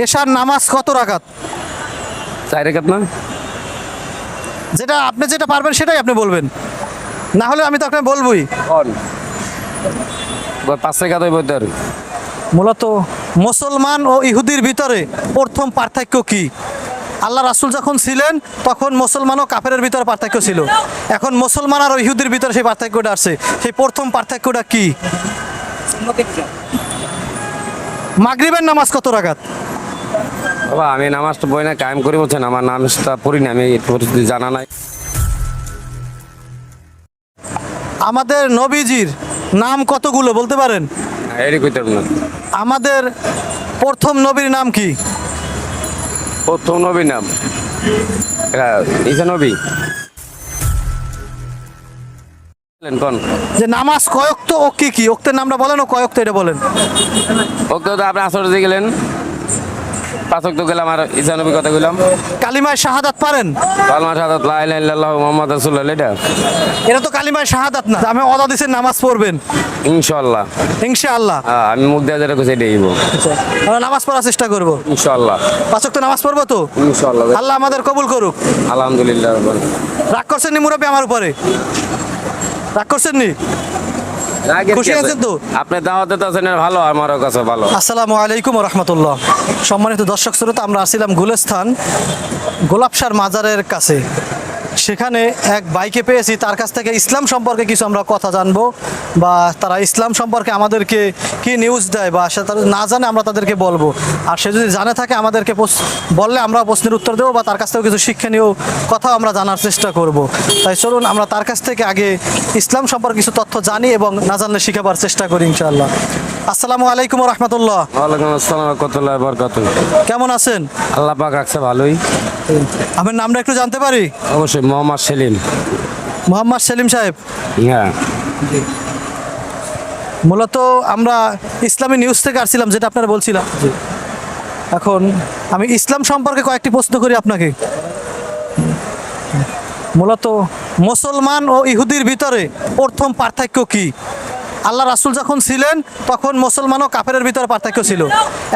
এশার নামাজ কত রাখাত চার রেখাত না? যেটা আপনি যেটা পারবেন সেটাই আপনি বলবেন। না হলে আমি তো আপনাকে বলবোই। পাঁচ রেখাত হইব তোর। মূলত মুসলমান ও ইহুদির ভিতরে প্রথম পার্থক্য কি? আল্লাহ রাসুল যখন ছিলেন তখন মুসলমান ও কাফেরের ভিতরে পার্থক্য ছিল। এখন মুসলমান আর ইহুদির ভিতরে সেই পার্থক্যটা আসছে। সেই প্রথম পার্থক্যটা কি? মাগরিবের নামাজ কত রাগাত বাবা আমি নামাজটা বই না কায়েম করি বলছেন আমার নামাজটা পড়ি না আমি পরিস্থিতি জানা নাই। আমাদের নবীজির নাম কতগুলো বলতে পারেন? এরই না। আমাদের প্রথম নবীর নাম কি? প্রথম নবী নাম? ঈসা নবী। কোন? যে নামাজ কয়ক্ত ও কি কি? ওক্তের নামটা বলেন ও কয়ক্ত এটা বলেন। ওকে তো আপনি আসর গেলেন। পাঁচক তো গেলাম আর কথা গেলাম। কালিমায় শাহাদাত পারেন? কালমা সাদাত লা ইলাহা ইল্লাল্লাহ মুহাম্মদ রাসূলুল্লাহ এটা এটা তো কালিমায় শাহাদাত না। আমি নামাজ পড়বেন। ইনশাআল্লাহ। ইনশাআল্লাহ। হ্যাঁ, আমি মুখ দিয়ে যেটা কইছি এটাই আমরা নামাজ পড়ার চেষ্টা করব। ইনশাআল্লাহ। পাঁচক তো নামাজ পড়ব তো? ইনশাআল্লাহ আল্লাহ আমাদের কবুল করুক। আলহামদুলিল্লাহ রাগ করছেন নি মুরব্বী আমার উপরে? রাগ করছেন নি। খুশি আছেন তো? আপনি দাওয়াতে তো আছেন ভালো আমারও কাছে ভালো। আসসালামু আলাইকুম রহমতুল্লাহ। সম্মানিত দর্শক শ্রোতা আমরা আসছিলাম গুলেস্থান গোলাপসার মাজারের কাছে। সেখানে এক বাইকে পেয়েছি তার কাছ থেকে ইসলাম সম্পর্কে কিছু আমরা কথা জানব বা তারা ইসলাম সম্পর্কে আমাদেরকে কি নিউজ দেয় বা সে না জানে আমরা তাদেরকে বলব। আর সে যদি জানে থাকে আমাদেরকে বললে আমরা প্রশ্নের উত্তর দেবো বা তার কাছ থেকেও কিছু শিক্ষণীয় কথাও আমরা জানার চেষ্টা করব। তাই চলুন আমরা তার কাছ থেকে আগে ইসলাম সম্পর্কে কিছু তথ্য জানি এবং না জানলে শিখাবার চেষ্টা করি ইনশাআল্লাহ। আসসালামু আলাইকুম রহমতুল্লাহ। ওয়ালাইকুম আসসালাম রাহমাতুল্লাহি ওয়া কেমন আছেন? আল্লাহ পাক রাখছে ভালোই। আপনার নামটা একটু জানতে পারি? অবশ্যই মোহাম্মদ সেলিম। মোহাম্মদ সেলিম সাহেব। হ্যাঁ। মূলত আমরা ইসলামী নিউজ থেকে আসছিলাম যেটা আপনারা বলছিলাম। এখন আমি ইসলাম সম্পর্কে কয়েকটি প্রশ্ন করি আপনাকে। মূলত মুসলমান ও ইহুদির ভিতরে প্রথম পার্থক্য কি? আল্লাহ রাসুল যখন ছিলেন তখন মুসলমান ও কাফেরের ভিতরে পার্থক্য ছিল।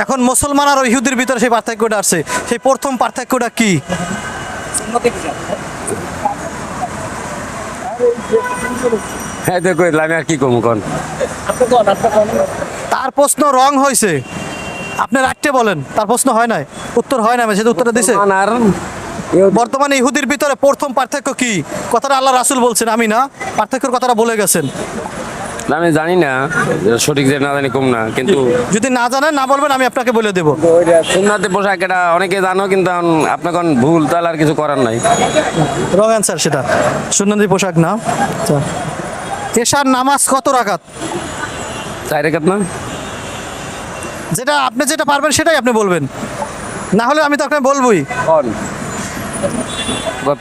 এখন মুসলমান আর ইহুদির ভিতরে সেই পার্থক্যটা আসছে। সেই প্রথম পার্থক্যটা কি? হ্যাঁ তো কইলাম আর কি কমু কোন? তার প্রশ্ন রং হয়েছে আপনি রাখতে বলেন তার প্রশ্ন হয় নাই। উত্তর হয় না সেটা উত্তরটা দিছে। বর্তমানে ইহুদির ভিতরে প্রথম পার্থক্য কি? কথাটা আল্লাহ রাসুল বলছেন আমি না। পার্থক্যের কথাটা বলে গেছেন। আমি জানি না সঠিক যে না জানি কম না কিন্তু যদি না জানেন না বলবেন আমি আপনাকে বলে দেবো। সুন্নাতে পোশাক এটা অনেকে জানো কিন্তু আপনার কোন ভুল তাহলে আর কিছু করার নাই। রং অ্যান্সার সেটা। সুন্নতি পোশাক না? আচ্ছা। এশার নামাজ কত রাকাত? চাই রেখাত না? যেটা আপনি যেটা পারবেন সেটাই আপনি বলবেন। না হলে আমি তো আপনাকে বলবোই।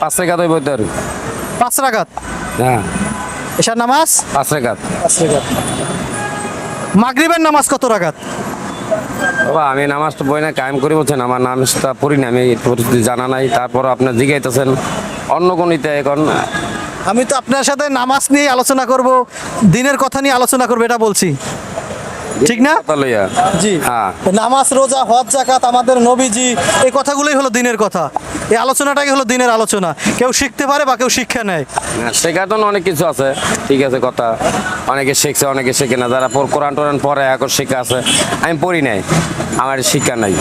পাঁচ রেখাত হইব তোর। পাঁচ রাকাত? হ্যাঁ। এশার নামাজ? পাঁচ রেখাত। পাঁচ রাকাত মাগরিবের নামাজ কত রাকাত বাবা আমি নামাজটা বই না কায়েম করি বলছেন। আমার নামাজটা পড়ি না আমি পরিস্থিতি জানা নাই। তারপর আপনার জিগাইতেছেন। অন্য কোন ইতে এখন? আমি তো আপনার সাথে নামাজ নিয়ে আলোচনা করব দিনের কথা নিয়ে আলোচনা করব এটা বলছি। ঠিক না? জি। হ্যাঁ। নামাজ রোজা হজ জাকাত আমাদের নবীজি এই কথাগুলোই হলো দিনের কথা। এই আলোচনাটাই হলো দিনের আলোচনা? কেউ শিখতে পারে বা কেউ শিক্ষা নেয়? শেখার জন্য অনেক কিছু আছে। ঠিক আছে কথা। অনেকে শিখছে অনেকে শেখে না। যারা পর- কোরআন টোরান পড়ে এখন শিক্ষা আছে। আমি পড়ি নাই। আমার শিক্ষা নাই।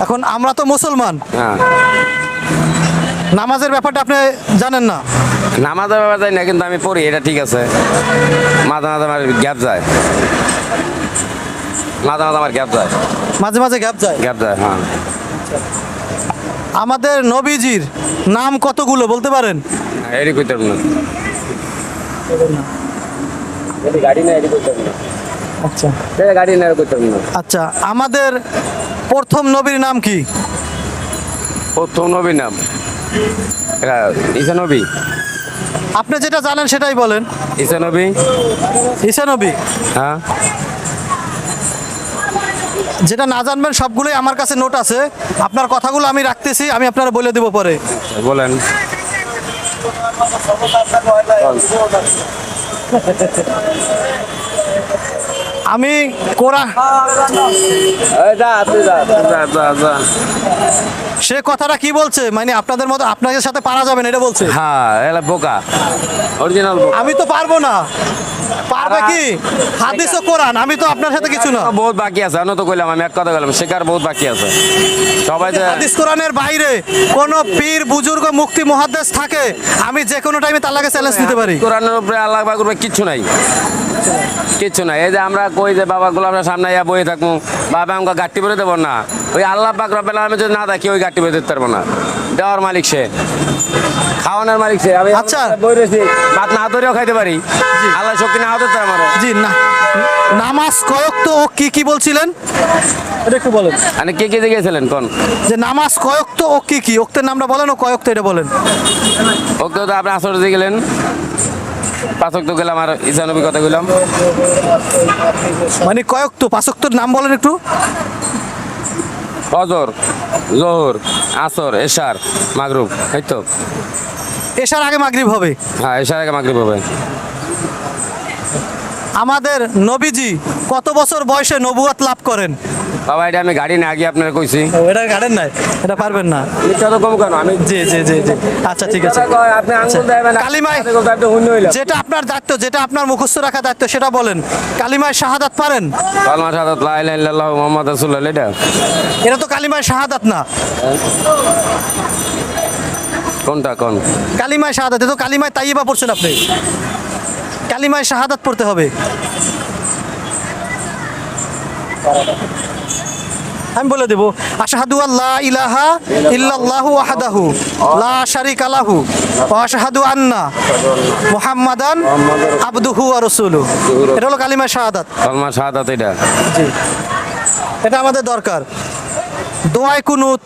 এখন আমরা তো মুসলমান। হ্যাঁ। নামাজের ব্যাপারটা আপনি জানেন না? নামাজের ব্যাপার যাই না কিন্তু আমি পড়ি এটা ঠিক আছে। মাঝে মাঝে আমার গ্যাপ যায়। মাঝে মাঝে আমার গ্যাপ যায়। মাঝে মাঝে গ্যাপ যায়? গ্যাপ যায় হ্যাঁ। আমাদের নবীজির নাম কতগুলো বলতে পারেন? না গাড়ি না। না আচ্ছা গাড়ি না কইতে না। আচ্ছা আমাদের প্রথম নবীর নাম কি? প্রথম নবীর নাম। এটা ঈসা নবী। আপনি যেটা জানেন সেটাই বলেন। ঈসা নবী। ঈসা নবী। হ্যাঁ। যেটা না জানবেন সবগুলোই আমার কাছে নোট আছে। আপনার কথাগুলো আমি রাখতেছি আমি আপনারা বলে দেবো পরে। বলেন। আমি যা সে কথাটা কি বলছে? মানে আপনাদের মতো আপনাদের সাথে পারা যাবে না এটা বলছে। হ্যাঁ বোকা। অরিজিনাল আমি তো পারব না। পারবে কি হাদিস ও কোরআন আমি তো আপনার সাথে কিছু না। বহুত বাকি আছে আমি তো কইলাম আমি এক কথা কইলাম শেখার বহুত বাকি আছে। সবাই যে হাদিস কোরআনের বাইরে কোন পীর বুজুর্গ মুক্তি মহাদেশ থাকে আমি যে কোনো টাইমে তার লাগে চ্যালেঞ্জ দিতে পারি। কোরআনের উপরে আল্লাহ করবে কিছু নাই। কিচ্ছু নাই। এই যে আমরা কই যে বাবা গুলো আমরা সামনে ইয়া বয়ে থাকব বাবা আমাকে গাঠটি বেরোতে দেবো না। ওই আল্লাহ পাক রব্বেল আমি যদি না দেখি ওই গাঠটি বেরোতে পারব না। দেওয়ার মালিক সে। খাওয়ানোর মালিক সে। আমি আচ্ছা। বই রয়েছি ভাত না ধরেও খাইতে পারি। আল্লাহ শক্তি না হতে আমার। জি না। নামাজ কয়ক তো ও কি কি বলছিলেন? এটা একটু বলেন। মানে কে কে গেছিলেন কোন? যে নামাজ কয়ক তো ও কি কি? ওক্তের নামটা বলেন ও কয়ক তো এটা বলেন। ওকে তো আপনি আসর গেলেন। পাঁচক তো গেলাম আর কথা গেলাম মানে কয়ক তো? পাঁচক তোর নাম বলেন একটু। ফজর জোহর আসর এশার মাগরুব এই তো। এশার আগে মাগরিব হবে। হ্যাঁ এশার আগে মাগরিব হবে। আমাদের নবীজি কত বছর বয়সে নবুয়াত লাভ করেন? বাবা এটা আমি গাড়ি না আগে আপনার কইছি। এটা গাড়েন নাই এটা পারবেন না। মিথ্যা তো কম কেন? আমি জি জি জি জি। আচ্ছা ঠিক আছে। আপনি আঙ্গুল দেবেন কালিমায়- যেটা আপনার দায়িত্ব যেটা আপনার মুখস্থ রাখা দায়িত্ব সেটা বলেন। কালিমায় শাহাদাত পারেন? কালমা শাহাদাত লা ইলাহা ইল্লাল্লাহু মুহাম্মাদুর রাসূলুল্লাহ এটা? এটা তো কালিমায় শাহাদাত না। কোনটা কোন? কালিমায় শাহাদাত তো কালিমায় তাইবা পড়ছেন আপনি। কালিমায় শাহাদাত পড়তে হবে। আমি বলে দেবো আশহাদু আল্লাহ ইলাহা ইল্লাল্লাহু ওয়াহদাহু লা শারিকা লাহু ওয়া আশহাদু আন্না মুহাম্মাদান আবদুহু ওয়া রাসূলুহু। এটা হলো কালিমায় শাহাদাত। কালমা শাহাদাত এটা। এটা আমাদের দরকার। দোয়ায় কুনুত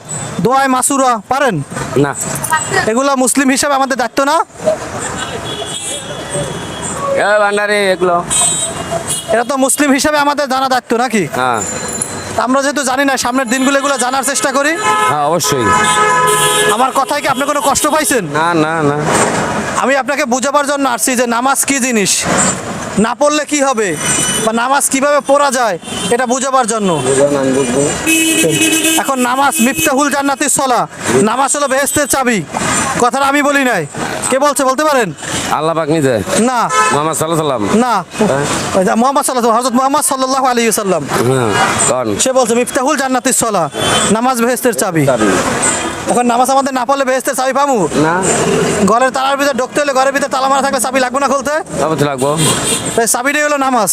দোয়ায় মাসুরা পারেন? না। এগুলো মুসলিম হিসাবে আমাদের দায়িত্ব না? ভান্ডারে এগুলো। এটা তো মুসলিম হিসাবে আমাদের জানা দায়িত্ব নাকি? হ্যাঁ। আমরা যেহেতু জানি না সামনের দিনগুলো এগুলো জানার চেষ্টা করি। হ্যাঁ অবশ্যই। আমার কথায় কি আপনি কোনো কষ্ট পাইছেন? না না না। আমি আপনাকে বোঝাবার জন্য আসছি যে নামাজ কি জিনিস? না পড়লে কি হবে? বা নামাজ কীভাবে পড়া যায়? এটা বোঝাবার জন্য। এখন নামাজ মিফতাহুল জান্নাতি সলা। নামাজ হলো বেহেস্তের চাবি। কথাটা আমি বলি নাই। কে বলছে বলতে পারেন? আল্লাহ পাক নিজে? না। মোহাম্মদ সাল্লাল্লাহু সাল্লাম না। মোহাম্মদ সাল্লাল্লাহু হযরত মোহাম্মদ সাল্লাল্লাহু আলাইহি ওয়াসাল্লাম। হ্যাঁ কোন। সে বলছে মিফতাহুল জান্নাতিস সালাহ নামাজ বেহেশতের চাবি। এখন নামাজ আমাদের না পড়লে বেহেস্তের চাবি পামু? না। ঘরের তালার ভিতরে ঢুকতে হলে ঘরের ভিতরে তালা মারা থাকলে চাবি লাগবে না খুলতে? লাগবো। তাই চাবিটাই হলো নামাজ।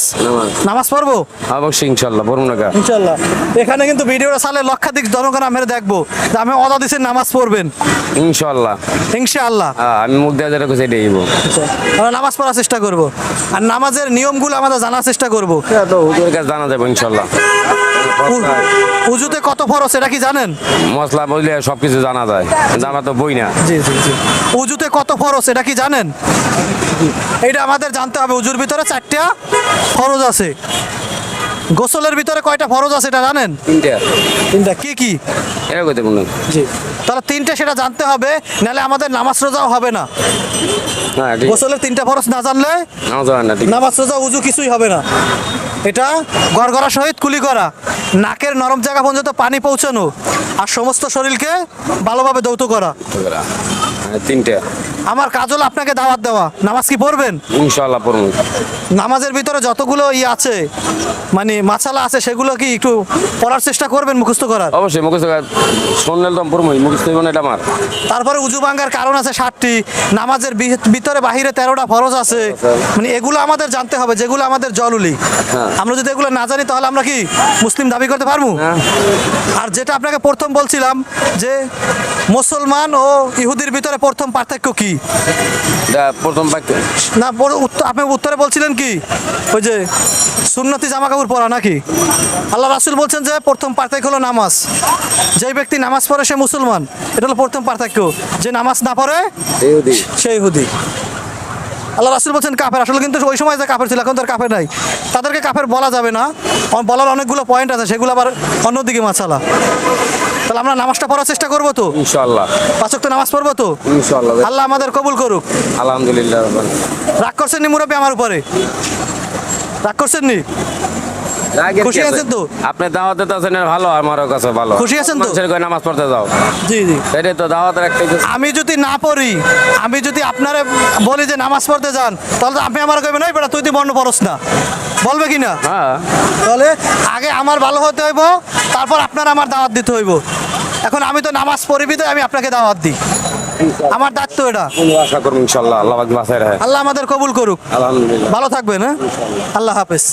নামাজ। পড়ব? অবশ্যই ইনশাল্লাহ বলুন না। ইনশাল্লাহ। এখানে কিন্তু ভিডিওটা সালে লক্ষাধিক জনগণ আমরা দেখব যে আমি অদা দিচ্ছি নামাজ পড়বেন। ইনশাল্লাহ। ইনশাআল্লাহ। হ্যাঁ, আমি মুখ দেওয়া যেটা এটাই দিব আমরা নামাজ পড়ার চেষ্টা করব। আর নামাজের নিয়মগুলো আমাদের জানার চেষ্টা করব। তো হুজুরের কাছে জানা যাবে ইনশাল্লাহ। উজুতে কত ফরজ এটা কি জানেন? মশলা বললে সব কিছু জানা যায়। জানা তো বই না। জি জি জি। উজুতে কত ফরজ এটা কি জানেন? এটা আমাদের জানতে হবে উজুর ভিতরে চারটা ফরজ আছে। গোসলের ভিতরে কয়টা ফরজ আছে এটা জানেন? তিনটা। তিনটা কি কি? এটা কইতে বলুন জি। তাহলে তিনটে সেটা জানতে হবে নাহলে আমাদের নামাজ রোজাও হবে না। গোসলের তিনটা ফরজ না জানলে নামাজ না ঠিক নামাজ রোজা উজু কিছুই হবে না। এটা গড়গড়া সহিত কুলি করা। নাকের নরম জায়গা পর্যন্ত পানি পৌঁছানো। আর সমস্ত শরীরকে ভালোভাবে দৌত করা। হ্যাঁ, তিনটা। আমার কাজ হলো আপনাকে দাওয়াত দেওয়া। নামাজ কি পড়বেন? ইনশাল্লাহ পড়ুন নামাজের ভিতরে যতগুলো ই আছে মানে মাছালা আছে সেগুলো কি একটু পড়ার চেষ্টা করবেন মুখস্থ করার? অবশ্যই মুখস্থ শুনলে তো পড়মই মুখস্থ হইব না এটা আমার। তারপরে উজু ভাঙ্গার কারণ আছে ষাটটি নামাজের ভিতরে বাহিরে তেরোটা ফরজ আছে। মানে এগুলো আমাদের জানতে হবে যেগুলো আমাদের জরুরি। হ্যাঁ। আমরা যদি এগুলো না জানি তাহলে আমরা কি মুসলিম দাবি করতে পারব? হ্যাঁ। আর যেটা আপনাকে প্রথম বলছিলাম যে মুসলমান ও ইহুদির ভিতরে প্রথম পার্থক্য কি? প্রথম বাক্য। না আপনি উত্তরে বলছিলেন কি? ওই যে সুন্নতি জামা কাপড় পরা নাকি? আল্লাহ রাসুল বলছেন যে প্রথম পার্থক্য হলো নামাজ। যেই ব্যক্তি নামাজ পড়ে সে মুসলমান। এটা হলো প্রথম পার্থক্য। যে নামাজ না পড়ে সেই হুদি আল্লাহ রাসুল বলছেন কাফের। আসলে কিন্তু ওই সময় যে কাফের ছিল এখন তার কাফের নাই। তাদেরকে কাফের বলা যাবে না। বলার অনেকগুলো পয়েন্ট আছে সেগুলো আবার অন্যদিকে মাছালা তাহলে আমরা নামাজটা পড়ার চেষ্টা করব তো? ইনশাল্লাহ পাঁচক তো নামাজ পড়ব তো? ইনশাল্লাহ আল্লাহ আমাদের কবুল করুক। আলহামদুলিল্লাহ রাগ করছেন নি মুরব্বী আমার উপরে? রাগ করছেন নি খুশি আছেন তো? আপনি দাওয়াতে তো আছেন ভালো আমার কাছে ভালো। খুশি আছেন তো? মানুষের নামাজ পড়তে যাও। জি জি। এটাই তো দাওয়াতের একটা আমি যদি না পড়ি আমি যদি আপনারে বলি যে নামাজ পড়তে যান তাহলে তো আপনি আমার কইবেন ওই বেটা তুই তো বর্ণ পড়স না। বলবে কি না? হ্যাঁ। তাহলে আগে আমার ভালো হতে হইব তারপর আপনার আমার দাওয়াত দিতে হইব। এখন আমি তো নামাজ পড়িবি তো আমি আপনাকে দাওয়াত দিই। আমার দায়িত্ব এটা। আশা করুন ইনশাল্লাহ আল্লাহ বাসায় রাখে। আল্লাহ আমাদের কবুল করুক। আলহামদুলিল্লাহ। ভালো থাকবেন হ্যাঁ? আল্লাহ হাফেজ।